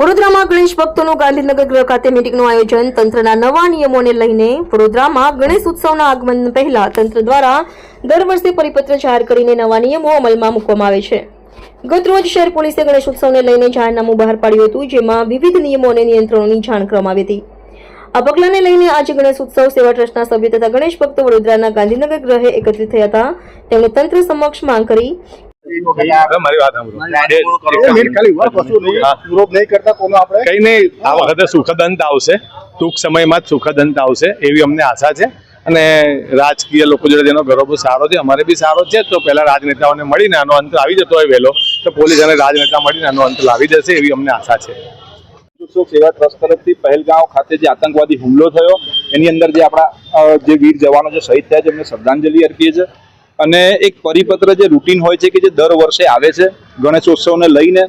ગણેશ ભક્તોનું ગાંધીનગર ગૃહ ખાતે મિટિંગનું આયોજન તંત્રના નવા નિયમોને લઈને વડોદરામાં ગણેશ ઉત્સવના આગમન પહેલા તંત્ર દ્વારા દર વર્ષે પરિપત્ર જાહેર કરીને નવા નિયમો અમલમાં મૂકવામાં આવે છે. ગત રોજ શહેર પોલીસે ગણેશ ઉત્સવને લઈને જાહેરનામું બહાર પાડ્યું હતું, જેમાં વિવિધ નિયમો અને નિયંત્રણોની જાણ કરવામાં આવી હતી. આ પગલાને લઈને આજે ગણેશ ઉત્સવ સેવા ટ્રસ્ટના સભ્યો તથા ગણેશ ભક્તો વડોદરાના ગાંધીનગર ગ્રહે એકત્રિત થયા હતા. તેમણે તંત્ર સમક્ષ માંગ કરી મારી વાત સાંભળો. કઈ નહીં આ વખતે સુખદ અંત આવશે. ટૂંક સમયમાં જ સુખદ અંત આવશે એવી અમને આશા છે. અને રાજકીય લોકો જોડે જેનો ગરોબો સારો છે અમારે બી સારો છે. તો પહેલા રાજનેતાઓને મળીને આનો અંત આવી જતો હોય વહેલો તો પોલીસ અને રાજનેતા મળીને આનો અંત લાવી દેશે એવી અમને આશા છે. હિન્દુત્વ સેવા ટ્રસ્ટ તરફથી પહેલગાંવ ખાતે જે આતંકવાદી હુમલો થયો એની અંદર જે આપણા જે વીર જવાનો જે શહીદ થયા છે એમને શ્રદ્ધાંજલિ અર્પીએ છીએ. અને એક પરિપત્ર જે રૂટીન હોય છે કે જે દર વર્ષે આવે છે ગણેશોત્સવને લઈને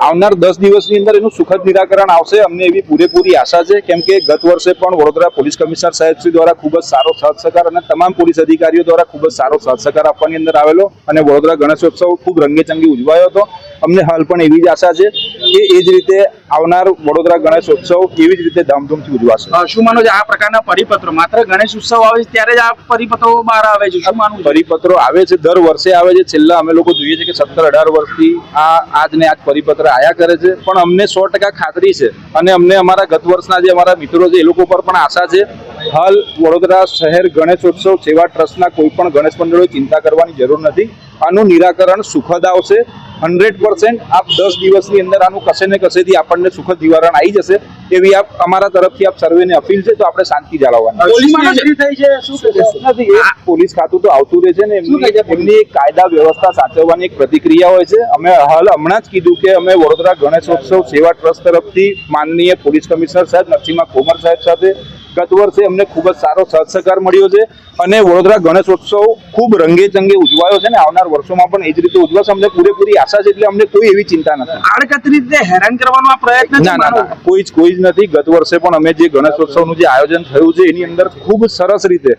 આવનાર દસ દિવસની અંદર એનું સુખદ નિરાકરણ આવશે. અમને એવી પૂરેપૂરી આશા છે કેમ કે ગત વર્ષે પણ વડોદરા પોલીસ કમિશનર સાહેબ શ્રી દ્વારા ખૂબ જ સારો સાથ સહકાર અને તમામ પોલીસ અધિકારીઓ દ્વારા ખૂબ જ સારો સાથ સહકાર આપવાની અંદર આવેલો અને વડોદરા ગણેશોત્સવ ખૂબ રંગેચંગી ઉજવાયો હતો. અમને હાલ પણ એવી જ આશા છે કે એ જ રીતે આવનાર વડોદરા ગણેશોત્સવ એવી જ રીતે ધામધૂમથી ઉજવાશે. શું માનો છે આ પ્રકારના પરિપત્રો? માત્ર ગણેશ ઉત્સવ આવે છે ત્યારે જ આ પરિપત્રો બહાર આવે છે. શું માનવું પરિપત્રો આવે છે દર વર્ષે આવે છે. છેલ્લા અમે લોકો જોઈએ છે કે સત્તર અઢાર વર્ષથી આ આજને આજ પરિપત્ર આયા કરે છે, પણ અમને સો ખાતરી છે. અને અમને અમારા ગત વર્ષના જે અમારા મિત્રો છે, એ લોકો પર પણ આશા છે. હાલ વડોદરા શહેર ગણેશોત્સવ સેવા ટ્રસ્ટના કોઈ પણ ગણેશ મંડળોએ ચિંતા કરવાની જરૂર નથી. આનું નિરાકરણ સુખદ આવશે. હંડ્રેડ પર્સન્ટ આપ દસ દિવસની અંદર આનું કશે ને કશેથી આપણને સુખદ નિવારણ આવી જશે એવી આપ અમારા તરફથી આપ સર્વેને અપીલ છે તો આપણે શાંતિ જાળવવાની. પોલીસમાં હાજરી થઈ છે શું કહેશો? નથી એ પોલીસ ખાતું તો આવતું રહે છે ને એમની એમની એક કાયદા વ્યવસ્થા સાચવવાની એક પ્રતિક્રિયા હોય છે. અમે હાલ હમણાં જ કીધું કે અમે વડોદરા ગણેશોત્સવ સેવા ટ્રસ્ટ તરફથી માનનીય પોલીસ કમિશનર સાહેબ નરસિંહા કોમર સાહેબ સાથે ગત વર્ષે અમને ખૂબ જ સારો સાથ સહકાર મળ્યો છે અને વડોદરા ગણેશોત્સવ ખૂબ રંગે ચંગે ઉજવાયો છે ને આવનાર વર્ષોમાં પણ એ જ રીતે ઉજવાશે. અમને પૂરેપૂરી આશા છે એટલે અમને કોઈ એવી ચિંતા નથી. આડકત રીતે હેરાન કરવાનો આ પ્રયત્ન ના ના ના. કોઈ જ કોઈ જ નથી. ગત વર્ષે પણ અમે જે ગણેશોત્સવનું જે આયોજન થયું છે એની અંદર ખૂબ સરસ રીતે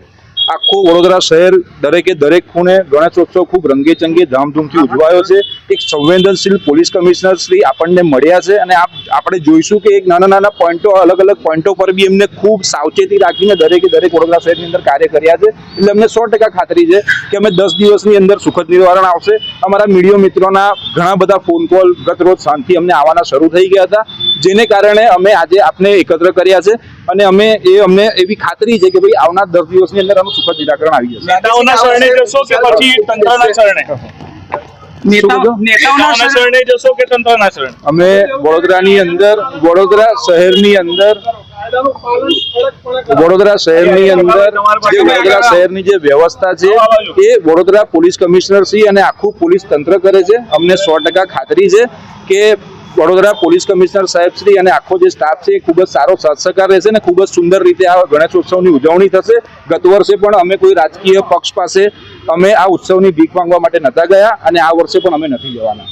આખું વડોદરા શહેર દરેકે દરેક ખૂણે ગણેશોત્સવ ખૂબ રંગેચંગે ધામધૂમથી ઉજવાયો છે. એક સંવેદનશીલ પોલીસ કમિશનર શ્રી આપણને મળ્યા છે અને આપ, આપણે જોઈશું કે એક નાના નાના પોઈન્ટો, અલગ અલગ પોઈન્ટો પર બી એમને ખૂબ સાવચેતી રાખીને દરેકે દરેક વડોદરા શહેરની અંદર કાર્ય કર્યા છે. એટલે અમને સો ખાતરી છે કે અમે દસ દિવસની અંદર સુખદ નિવારણ આવશે. અમારા મીડિયો મિત્રોના ઘણા બધા ફોન કોલ ગત રોજ શાંતિ અમને આવવાના શરૂ થઈ ગયા હતા. જેને કારણે અમે આજે આપને એકત્ર કર્યા છે અને અમે એ અમને એવી ખાતરી છે કે ભાઈ આવનાર દસ દિવસની અંદર આનું સુખદ નિરાકરણ આવી જશે. નેતાઓના શરણે જશો કે પછી તંત્રના શરણે? નેતાઓ- શું કીધું? નેતાઓના નેતાઓના શરણે- શરણે જશો કે તંત્રના શરણે? અમે વડોદરાની અંદર વડોદરા શહેરની અંદર વડોદરા શહેરની અંદર જે વડોદરા શહેરની જે વ્યવસ્થા છે એ વડોદરા પોલીસ કમિશનર શ્રી અને આખું પોલીસ તંત્ર કરે છે. અમને સો ટકા ખાતરી છે કે વડોદરા પોલીસ કમિશનર સાહેબ શ્રી અને આખો જે સ્ટાફ છે એ ખૂબ જ સારો સહકાર રહેશે અને ખૂબ જ સુંદર રીતે આ ગણેશોત્સવની ઉજવણી થશે. ગત વર્ષે પણ અમે કોઈ રાજકીય પક્ષ પાસે અમે આ ઉત્સવની ભીખ માંગવા માટે નતા ગયા અને આ વર્ષે પણ અમે નથી જવાના.